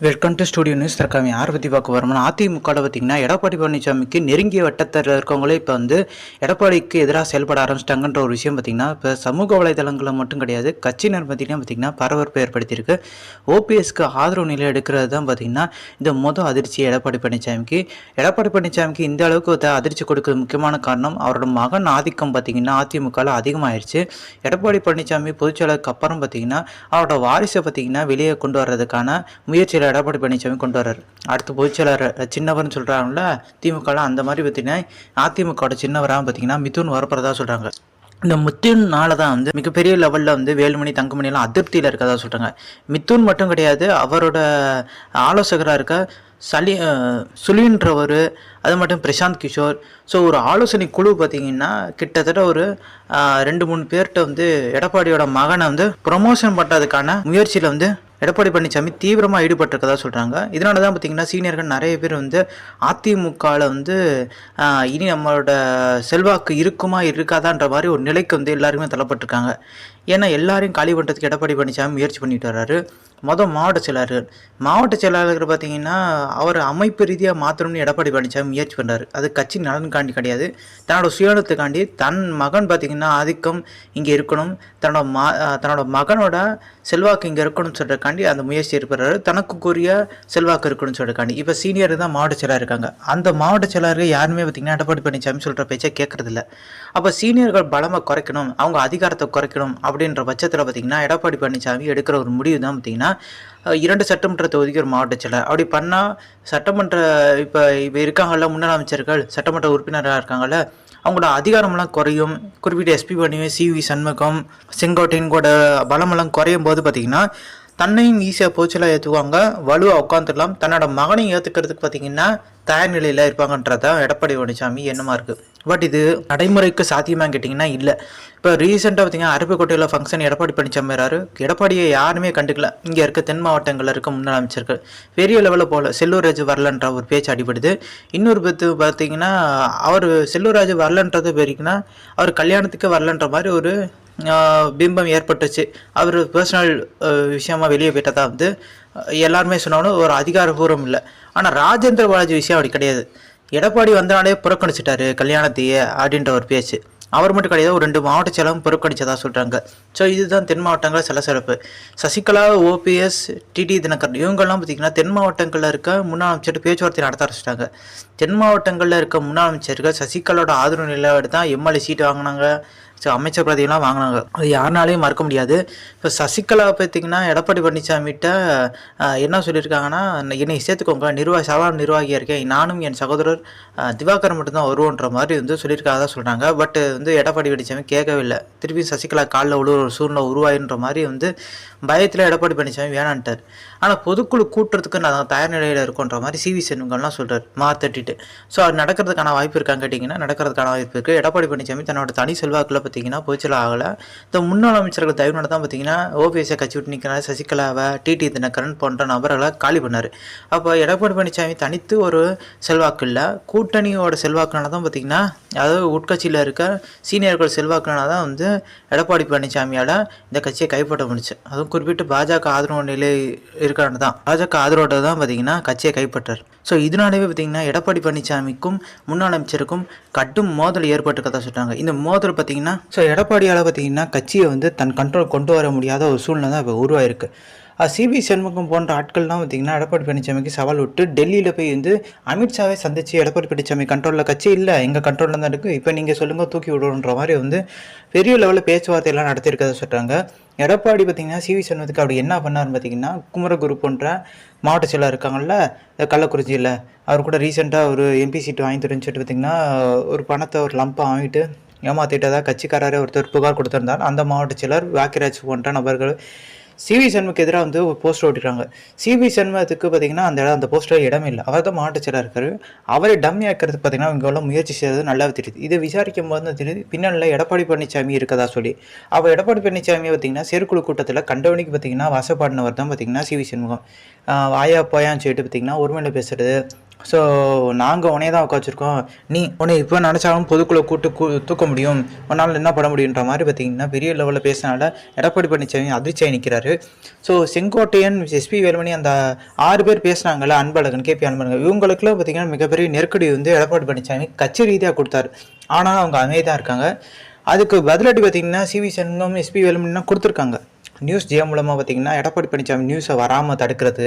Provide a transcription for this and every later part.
Welcome to studio news தற்காமி யார் பற்றி பார்க்க வரோம்னா அதிமுகவில் பார்த்திங்கன்னா எடப்பாடி பழனிசாமிக்கு நெருங்கிய வட்டத்தில் இருக்கவங்களே இப்போ வந்து எடப்பாடிக்கு எதிராக செயல்பட ஆரம்பிச்சிட்டாங்கன்ற ஒரு விஷயம் பார்த்தீங்கன்னா இப்போ சமூக வலைதளங்களில் மட்டும் கிடையாது கட்சியினர் பார்த்தீங்கன்னா பார்த்திங்கன்னா பரபரப்பை ஏற்படுத்தியிருக்கு. ஓபிஎஸ்க்கு ஆதரவு நிலை எடுக்கிறது தான் பார்த்திங்கன்னா இந்த மொதல் அதிர்ச்சி எடப்பாடி பழனிசாமிக்கு. எடப்பாடி பழனிசாமிக்கு இந்த அளவுக்கு அதிர்ச்சி கொடுக்கறது முக்கியமான காரணம் அவரோட மகன் ஆதிக்கம் பார்த்திங்கன்னா அதிமுகவில் அதிகமாகிடுச்சு எடப்பாடி பழனிசாமி பொதுச்செயலருக்கு அப்புறம் பார்த்திங்கன்னா அவரோட வாரிசை பார்த்திங்கன்னா வெளியே கொண்டு வர்றதுக்கான முயற்சியில் எடப்பாடி பழனிசாமி கொண்டு வர்றாரு. அடுத்து பொதுச்செயலாளர் சின்னவர்னு சொல்கிறாங்கள திமுகலாம் அந்த மாதிரி பார்த்தீங்கன்னா அதிமுகவோட சின்னவராக பார்த்தீங்கன்னா மிதுன் வரப்போகிறதா சொல்கிறாங்க இந்த மித்துனால தான் வந்து மிகப்பெரிய லெவலில் வந்து வேலுமணி தங்கமணிலாம் அதிருப்தியில் இருக்கதா சொல்கிறாங்க மித்துன் மட்டும் கிடையாது அவரோட ஆலோசகராக இருக்க சலி சுழின்றவர் சுலின்றவர் அது மட்டும் பிரசாந்த் கிஷோர். ஸோ ஒரு ஆலோசனை குழு பார்த்திங்கன்னா கிட்டத்தட்ட ஒரு ரெண்டு மூணு பேர்கிட்ட வந்து எடப்பாடியோட மகனை வந்து ப்ரொமோஷன் பண்ணுறதுக்கான முயற்சியில் வந்து எடப்பாடி பழனிசாமி தீவிரமாக ஈடுபட்டிருக்கதா சொல்கிறாங்க இதனால தான் பார்த்திங்கன்னா சீனியர்கள் நிறைய பேர் வந்து அதிமுகவில் வந்து இனி நம்மளோட செல்வாக்கு இருக்குமா இருக்காதான்ற மாதிரி ஒரு நிலைக்கு வந்து எல்லாருமே தள்ளப்பட்டிருக்காங்க. ஏன்னா எல்லாரையும் காலி பண்ணுறதுக்கு எடப்பாடி பழனிசாமி முயற்சி பண்ணிட்டு வர்றாரு. மொதல் மாவட்ட செயலாளர். மாவட்ட செயலாளர் பார்த்தீங்கன்னா அவர் அமைப்பு ரீதியாக மாற்றணும்னு எடப்பாடி பழனிசாமி முயற்சி பண்ணுறாரு அது கட்சி நலனுக்காண்டி கிடையாது. தன்னோட சுயநலத்துக்காண்டி தன் மகன் பார்த்திங்கன்னா ஆதிக்கம் இங்கே இருக்கணும். தன்னோட மா தன்னோட மகனோட செல்வாக்கு இங்கே இருக்கணும்னு சொல்கிறக்காண்டி அந்த முயற்சி இருக்கிறாரு தனக்குரிய செல்வாக்கு இருக்கணும்னு சொல்கிறக்காண்டி இப்போ சீனியர் தான் மாவட்ட செயலாளர் இருக்காங்க. அந்த மாவட்ட செயலாளர்கள் யாருமே பார்த்தீங்கன்னா எடப்பாடி பழனிசாமி சொல்கிற பேச்சை கேட்குறதில்ல. அப்போ சீனியர்கள் பலமாக குறைக்கணும். அவங்க அதிகாரத்தை குறைக்கணும். அப்படின்ற பட்சத்தில் பார்த்தீங்கன்னா எடப்பாடி பழனிசாமி எடுக்கிற ஒரு முடிவு தான் பார்த்தீங்கன்னா இரண்டு சட்டமன்ற தொகுதிக்கு ஒரு மாவட்ட செயலர். அப்படி பண்ணால் சட்டமன்ற இப்போ இப்போ இருக்காங்கல்ல முன்னாள் அமைச்சர்கள் சட்டமன்ற உறுப்பினராக இருக்காங்கல்ல அவங்களோட அதிகாரமெல்லாம் குறையும். குறிப்பிட்ட எஸ்பி பண்ணியும் சிவி சண்முகம் செங்கோட்டையின் கூட பலமெல்லாம் குறையும் போது பார்த்தீங்கன்னா தன்னையும் ஈஸியாக போச்சலாக ஏற்றுவாங்க வலுவாக உட்காந்துடலாம் தன்னோட மகனையும் ஏற்றுக்கிறதுக்கு பார்த்தீங்கன்னா தயார் நிலையில் இருப்பாங்கன்றதான் எடப்பாடி பழனிசாமி என்னமா இருக்குது பட் இது நடைமுறைக்கு சாத்தியமான்னு கேட்டிங்கன்னா இல்லை. இப்போ ரீசெண்டாக பார்த்தீங்கன்னா அருப்புக்கோட்டையில் ஃபங்க்ஷன் எடப்பாடி பழனிசாமி வராரு. எடப்பாடியை யாருமே கண்டுக்கல. இங்கே இருக்க தென் மாவட்டங்களில் இருக்க முன்னாள் அமைச்சர்கள். பெரிய லெவலில் போகல செல்லூர் ராஜு வரலன்ற ஒரு பேச்சு அடிபடுது. இன்னொரு பத்து பார்த்தீங்கன்னா அவர் செல்லூர் ராஜு வரலன்றது பேரிக்குன்னா அவர் கல்யாணத்துக்கு வரலன்ற மாதிரி ஒரு பிம்பம் ஏற்பட்டுச்சு. அவர் பர்சனல் விஷயமா வெளியே போயிட்டதா வந்து எல்லாருமே சொன்னாலும் ஒரு அதிகாரபூர்வம் இல்லை. ஆனால் ராஜேந்திர பாலாஜி விஷயம் அப்படி கிடையாது. எடப்பாடி வந்தனாலே புறக்கணிச்சிட்டாரு கல்யாணத்தையே அப்படின்ற ஒரு பேச்சு. அவர் மட்டும் கிடையாது ஒரு ரெண்டு மாவட்ட செயலும் புறக்கணிச்சதா சொல்கிறாங்க ஸோ இதுதான் தென் மாவட்டங்கள் சில சிறப்பு சசிகலா ஓபிஎஸ் டிடி தினகரன் இவங்கெல்லாம் பார்த்தீங்கன்னா தென் மாவட்டங்களில் இருக்க முன்னாள் அமைச்சர் பேச்சுவார்த்தை நடத்த ஆரம்பிச்சிட்டாங்க. தென் மாவட்டங்களில் இருக்க முன்னாள் அமைச்சர்கள் சசிகலாவோட ஆதரவு நிலையோடு தான் எம்எல்ஏ சீட்டு வாங்கினாங்க. ஸோ அமைச்சர் பதவியெல்லாம் வாங்கினாங்க. அது யாருனாலையும் மறக்க முடியாது. இப்போ சசிகலா பார்த்தீங்கன்னா எடப்பாடி பழனிசாமிகிட்ட என்ன சொல்லியிருக்காங்கன்னா என்னை சேர்த்துக்கோங்க நிர்வாகி சவால் நிர்வாகியாக இருக்கேன். நானும் என் சகோதரர் திவாகர் மட்டும்தான் வருவோன்ற மாதிரி வந்து சொல்லியிருக்காங்க சொல்கிறாங்க பட் வந்து எடப்பாடி பழனிசாமி கேட்கவே இல்லை திருப்பி சசிகலா காலில் உழுவ ஒரு சூழ்நிலை உருவாயின்ற மாதிரி வந்து பயத்தில் எடப்பாடி பழனிசாமி வேணான்ட்டார். ஆனால் பொதுக்குழு கூட்டுறதுக்கு நான் தயார் நிலையில் இருக்கோன்ற மாதிரி சிவி சென்வங்கள்லாம் சொல்கிறார் மாத்தட்டிட்டு. ஸோ அது நடக்கிறதுக்கான வாய்ப்பு இருக்கான்னு கேட்டிங்கன்னா நடக்கிறதுக்கான வாய்ப்பு இருக்குது எடப்பாடி பழனிசாமி தன்னோட தனி செல்வாக்கில் பார்த்தீங்கன்னா போச்சல ஆகலை. இந்த முன்னாள் அமைச்சர்கள் தயவுனால தான் பார்த்தீங்கன்னா ஓபிஎஸ்ஐ கட்சி விட்டு நிற்கிறார் சசிகலாவை டிடி தினகரன் போன்ற நபர்களை காலி பண்ணார். அப்போ எடப்பாடி பழனிசாமி தனித்து ஒரு செல்வாக்கு இல்லை. கூட்டணியோட செல்வாக்குனால தான் பார்த்தீங்கன்னா அதாவது உட்கட்சியில் இருக்க சீனியர்கள் செல்வாக்குனால தான் வந்து எடப்பாடி பழனிசாமியால் இந்த கட்சியை கைப்பற்ற முடிச்சு அதுவும் குறிப்பிட்டு பாஜக ஆதரவு நிலை இருக்கிறது தான். பாஜக ஆதரவோட தான் பார்த்தீங்கன்னா கட்சியை கைப்பற்றார். ஸோ இதனாலவே பார்த்தீங்கன்னா எடப்பாடி பழனிசாமிக்கும் முன்னாள் அமைச்சருக்கும் கடும் மோதல் ஏற்பட்டிருக்கதா சொல்கிறாங்க இந்த மோதல் பார்த்தீங்கன்னா ஸோ எடப்பாடியால் பார்த்தீங்கன்னா கட்சியை வந்து தன் கண்ட்ரோல் கொண்டு வர முடியாத ஒரு சூழ்நிலை தான் இப்போ உருவாயிருக்கு. சிபி சண்முகம் போன்ற ஆட்கள்லாம் பார்த்தீங்கன்னா எடப்பாடி பழனிசாமிக்கு சவால் விட்டு டெல்லியில் போய் வந்து அமித்ஷாவை சந்தித்து எடப்பாடி பழனிசாமி கண்ட்ரோலில் கட்சி இல்லை எங்கள் கண்ட்ரோலில் தான் இருக்குது இப்போ நீங்கள் சொல்லுங்கள் தூக்கி விடுன்ற மாதிரி வந்து பெரிய லெவலில் பேச்சுவார்த்தையெல்லாம் நடத்தியிருக்கதை சொல்கிறாங்க எடப்பாடி பார்த்தீங்கன்னா சிவி சண்முகத்துக்கு அப்படி என்ன பண்ணாருன்னு பார்த்தீங்கன்னா குமரகுரு போன்ற மாவட்ட செயலாளர் இருக்காங்கல்ல இந்த கள்ளக்குறிச்சியில் அவர் கூட ரீசெண்டாக ஒரு எம்பி சீட்டு வாங்கி தெரிஞ்சுட்டு பார்த்தீங்கன்னா ஒரு பணத்தை ஒரு லம்பாக வாங்கிட்டு ஏமாத்திட்டதாக கட்சிக்காரரே ஒருத்தர் புகார் கொடுத்திருந்தார். அந்த மாவட்ட செயலர் வாக்கிராஜ் போன்ற நபர்கள் சிவி சண்முக்கு எதிராக வந்து ஒரு போஸ்டர் ஓட்டிருக்காங்க. சிவி சண்முகத்துக்கு பார்த்தீங்கன்னா அந்த இடம் அந்த போஸ்டர் இடம் இல்லை. அவர் தான் மாவட்ட செயலாக இருக்காரு. அவரை டம்மி ஆக்கிறதுக்கு பார்த்தீங்கன்னா இவங்க உள்ள முயற்சி செய்யறது நல்லா தெரியுது. இதை விசாரிக்கும் போது தான் தெரியுது பின்னணியில் எடப்பாடி பழனிசாமி இருக்கதா சொல்லி. அவர் எடப்பாடி பழனிசாமி பார்த்தீங்கன்னா செயற்குழு கூட்டத்தில் கண்டவனிக்கு பார்த்தீங்கன்னா வசப்பாடினவர் தான் பார்த்தீங்கன்னா சிவி சண்முகம். வாயா போயான்னு சொல்லிட்டு பார்த்தீங்கன்னா ஒருமையில் பேசுறது ஸோ நாங்கள் உனையே தான் உட்காச்சிருக்கோம் நீ உன்னை இப்போ நினச்சாலும் பொதுக்குள்ளே கூட்டு தூக்க முடியும். உன்னால் என்ன பண்ண முடியுன்ற மாதிரி பார்த்தீங்கன்னா பெரிய லெவலில் பேசினால எடப்பாடி பழனிசாமி அதிர்ச்சியாக நிற்கிறாரு ஸோ செங்கோட்டையன் எஸ்பி வேலுமணி அந்த ஆறு பேர் பேசுனாங்கல்ல அன்பழகன் கேபி அன்பழகன். இவங்களுக்குலாம் பார்த்தீங்கன்னா மிகப்பெரிய நெருக்கடி வந்து எடப்பாடி பழனிசாமி கட்சி ரீதியாக கொடுத்தாரு. ஆனால் அவங்க அமைதியாக இருக்காங்க. அதுக்கு பதிலடி பார்த்தீங்கன்னா சிவி சண்முகம் எஸ்பி வேலுமணிலாம் கொடுத்துருக்காங்க. நியூஸ் ஜியோ மூலமாக பார்த்தீங்கன்னா எடப்பாடி பழனிசாமி நியூஸை வராமல் தடுக்கிறது.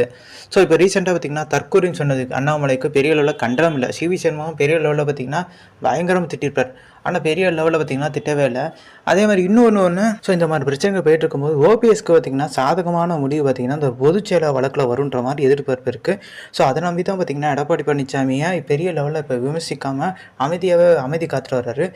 ஸோ இப்போ ரீசெண்டாக பார்த்தீங்கன்னா தற்கூரின்னு சொன்னது அண்ணாமலைக்கு பெரிய லெவலில் கண்டனம் இல்லை. சிவி சர்மாவும் பெரிய லெவலில் பார்த்தீங்கன்னா பயங்கரமாக திட்டிருப்பார். ஆனால் பெரிய லெவலில் பார்த்தீங்கன்னா திட்டவே இல்லை. அதே மாதிரி இன்னொன்று ஒன்று ஸோ இந்த மாதிரி பிரச்சனைகள் போயிட்டு இருக்கும்போது ஓபிஎஸ்க்கு பார்த்தீங்கன்னா சாதகமான முடிவு பார்த்தீங்கன்னா இந்த பொதுச்செயலா வழக்கில் வருன்ற மாதிரி எதிர்பார்ப்பு இருக்குது ஸோ அதை நம்பி தான் பார்த்தீங்கன்னா எடப்பாடி பழனிசாமியை பெரிய லெவலில் இப்போ விமர்சிக்காமல் அமைதியாகவே அமைதி காத்துட்டு வர்றாரு.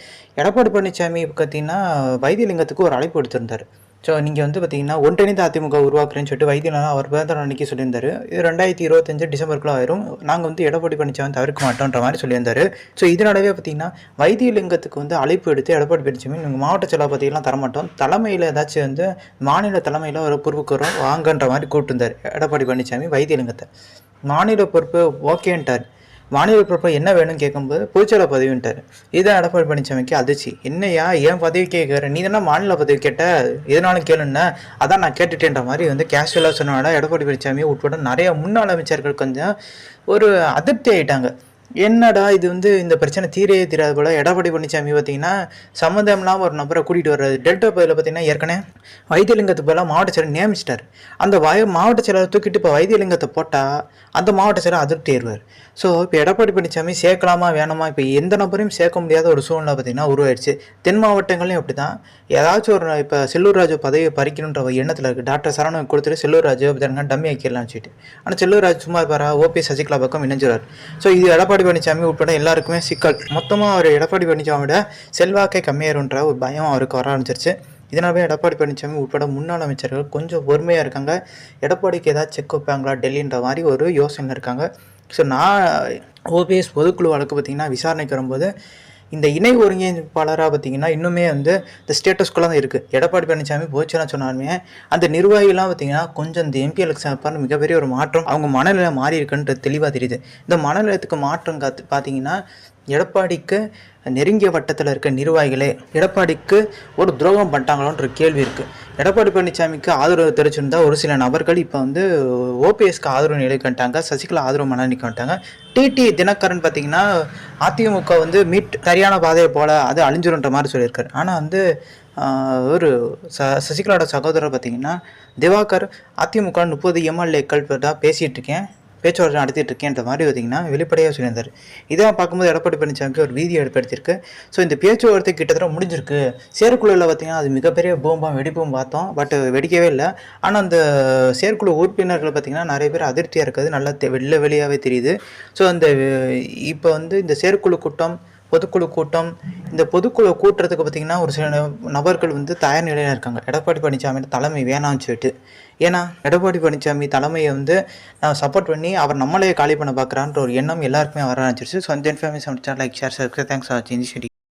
எடப்பாடி பழனிசாமி பார்த்தீங்கன்னா வைத்தியலிங்கத்துக்கு ஒரு அழைப்பு எடுத்திருந்தார் ஸோ நீங்கள் வந்து பார்த்தீங்கன்னா ஒன்றிணைந்த அதிமுக உருவாக்குறேன்னு சொல்லிட்டு வைத்தியநாதன் அவர் பிறந்த அன்னைக்கு சொல்லியிருந்தார். இது ரெண்டாயிரத்தி இருபத்தஞ்சு டிசம்பருக்குள்ள ஆயிரும். நாங்கள் வந்து எடப்பாடி பழனிசாமி தவிர்க்க மாட்டோன்ற மாதிரி சொல்லியிருந்தார். ஸோ இதனாலவே பார்த்தீங்கன்னா வைத்தியலிங்கத்துக்கு வந்து அழைப்பு எடுத்து எடப்பாடி பழனிசாமி நீங்கள் மாவட்ட செலவு பற்றிலாம் தரமாட்டோம் தலைமையில் ஏதாச்சும் வந்து மாநில தலைமையில் ஒரு பொறுப்புக்குறோம் வாங்கன்ற மாதிரி கூப்பிட்டுருந்தார். எடப்பாடி பழனிசாமி வைத்தியலிங்கத்தை மாநில பொறுப்பு ஓகேன்ட்டார். மாநில பொறுப்பை என்ன வேணும்னு கேட்கும்போது பொதுச்செயலர் பதவின்ட்டார். இதான் எடப்பாடி பழனிசாமிக்கு அதிர்ச்சி. என்னையா ஏன் பதவி கேட்குற? நீ தானே மாநில பதவி கேட்ட? எதனாலும் கேளுன்னா. அதான் நான் கேட்டுட்டேன்ற மாதிரி வந்து கேஷுவலாக சொன்னோட எடப்பாடி பழனிசாமி உட்பட நிறைய முன்னாள் அமைச்சர்கள் கொஞ்சம் ஒரு அதிருப்தி ஆகிட்டாங்க என்னடா இது வந்து இந்த பிரச்சனை தீரையே தீராது போல. எடப்பாடி பழனிசாமி பார்த்தீங்கன்னா சம்மந்தம் இல்லாமல் ஒரு நபரை கூட்டிகிட்டு வர்றாரு. டெல்டா பகுதியில் பார்த்தீங்கன்னா ஏற்கனவே வைத்தியலிங்கத்தை பதிலாக மாவட்ட செயலர் நியமிச்சிட்டார். அந்த வய மாவட்ட செயலரை தூக்கிட்டு இப்போ வைத்தியலிங்கத்தை போட்டால் அந்த மாவட்ட செயலர் அதிருப்தி ஏறுவார். ஸோ இப்போ எடப்பாடி பழனிசாமி சேர்க்கலாமா வேணாமா இப்போ எந்த நபரையும் சேர்க்க முடியாத ஒரு சூழ்நிலை பார்த்தீங்கன்னா உருவாயிடுச்சு. தென் மாவட்டங்களையும் அப்படி தான் ஏதாச்சும் ஒரு இப்போ செல்லூர் ராஜு பதவியை பறிக்கணுன்ற ஒரு எண்ணத்தில் இருக்குது டாக்டர் சரவணன் கொடுத்துட்டு செல்லூர் ராஜு அப்படிங்க டம்மி ஆக்கிடலாம்னு சொல்லிட்டு. ஆனால் செல்லூர் சும்மா இருப்பாரா? ஓபி சசிகலா பக்கம் இணைஞ்சிருவார். ஸோ இது எடப்பாடி பழனிசாமி உட்பட எல்லாருக்குமே சிக்கல். மொத்தமாக அவர் எடப்பாடி பழனிசாமியோட செல்வாக்கை கம்மியாயிருன்ற ஒரு பயம் அவருக்கு வர ஆரம்பிச்சிருச்சு. இதனாலே எடப்பாடி பழனிசாமி உட்பட முன்னாள் அமைச்சர்கள் கொஞ்சம் பொறுமையாக இருக்காங்க. எடப்பாடிக்கு ஏதாவது செக் வைப்பாங்களா டெல்லின்ற மாதிரி ஒரு யோசனை இருக்காங்க. ஸோ நான் ஓபிஎஸ் பொதுக்குழு வழக்கு பார்த்திங்கன்னா விசாரணைக்கு வரும்போது இந்த இணை ஒருங்கிணைப்பாளராக பார்த்தீங்கன்னா இன்னுமே வந்து இந்த ஸ்டேட்டஸ்குள்ளே தான் இருக்குது எடப்பாடி பழனிசாமி போச்சுன்னா சொன்னாலுமே அந்த நிர்வாகிகள்லாம் பார்த்தீங்கன்னா கொஞ்சம் இந்த எம்பி எலெக்ஷன் மிகப்பெரிய ஒரு மாற்றம் அவங்க மனநிலை மாறி இருக்குன்றது தெளிவாக தெரியுது. இந்த மனநிலையத்துக்கு மாற்றம் காத்து பார்த்தீங்கன்னா எடப்பாடிக்கு நெருங்கிய வட்டத்தில் இருக்க நிர்வாகிகளே எடப்பாடிக்கு ஒரு துரோகம் பண்ணிட்டாங்களோன்ற கேள்வி இருக்குது எடப்பாடி பழனிசாமிக்கு ஆதரவு தெரிவிச்சிருந்தா ஒரு சில நபர்கள் இப்போ வந்து ஓபிஎஸ்க்கு ஆதரவு நிலைக்கிட்டாங்க சசிகலா ஆதரவு மன நிற்கிட்டாங்க டிடி தினகரன் பார்த்தீங்கன்னா அதிமுக வந்து மீட் சரியான பாதையை போல அது அழிஞ்சிருன்ற மாதிரி சொல்லியிருக்காரு. ஆனால் வந்து ஒரு ச சசிகலாவோட சகோதரர் பார்த்தீங்கன்னா திவாகர் அதிமுக முப்பது எம்எல்ஏக்கள் தான் பேசிகிட்டு இருக்கேன். பேச்சுவார்த்தை நடத்திட்டு இருக்கேன்ற மாதிரி பார்த்தீங்கன்னா வெளிப்படையாக சொல்லியிருந்தார். இதான் பார்க்கும்போது எடப்பாடி பழனிசாமிக்கு ஒரு வீதி ஏற்படுத்தியிருக்கு ஸோ இந்த பேச்சுவார்த்தை கிட்டத்தட்ட முடிஞ்சிருக்கு. செயற்குழுவில் பார்த்தீங்கன்னா அது மிகப்பெரிய பூம்பம் வெடிப்பும் பார்த்தோம். பட் வெடிக்கவே இல்லை. ஆனால் அந்த செயற்குழு உறுப்பினர்கள் பார்த்தீங்கன்னா நிறைய பேர் அதிருப்தியாக இருக்கிறது. நல்லா தெ- வெளில வெளியாகவே தெரியுது. ஸோ அந்த இப்போ வந்து இந்த செயற்குழு கூட்டம் பொதுக்குழு கூட்டம். இந்த பொதுக்குழு கூட்டுறதுக்கு பார்த்தீங்கன்னா ஒரு சில நபர்கள் வந்து தயார் நிலையில் இருக்காங்க. எடப்பாடி பழனிசாமி தலைமை வேணாம்னு சொல்லிட்டு. ஏன்னா எடப்பாடி பழனிசாமி தலைமையை வந்து நான் சப்போர்ட் பண்ணி அவர் நம்மளே காலி பண்ண பார்க்குறான்ற ஒரு எண்ணம் எல்லாருக்குமே வர ஆரம்பிச்சிருச்சு. ஸோ அந்த information like share thanks for வாட்சிங்